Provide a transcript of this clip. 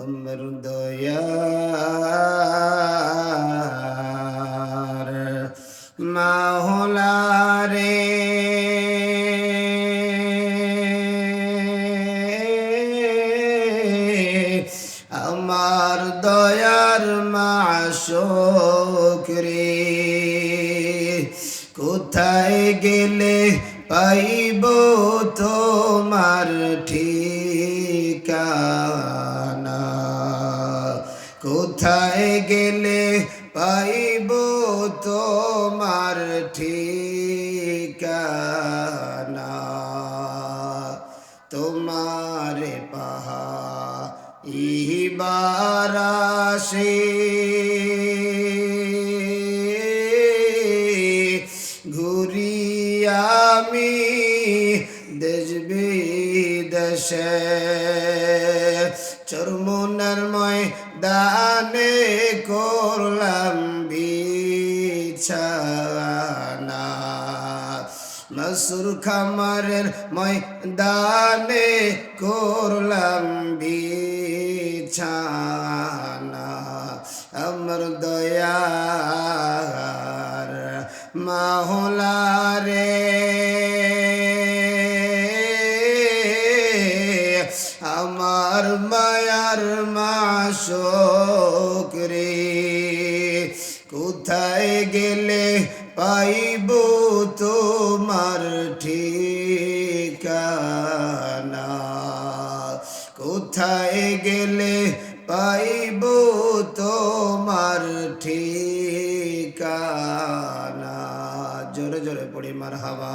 আমার দয়ার মাহলারে আমার দয়ার মাশোক রে কোথায় গেলে পাইব তোমার ঠিকানা? কোথায় গেলে পাইব তোমার ঠিকানা? তোমারে পাহা ইবারাসে ঘুরি আমি দেশ বিদেশে চরমনার ময়দানে করলাম বিছানা। মসুর খামারের ময়দানে করলাম বিছানা। আমার দয়ার মাহলারে আমার মায়ার মাশোক রে। কোথায় গেলে পাইব তোমার ঠিকানা? কোথায় গেলে পাইব তোমার ঠিকানা? জোরে জোরে পড়ি মার হাওয়া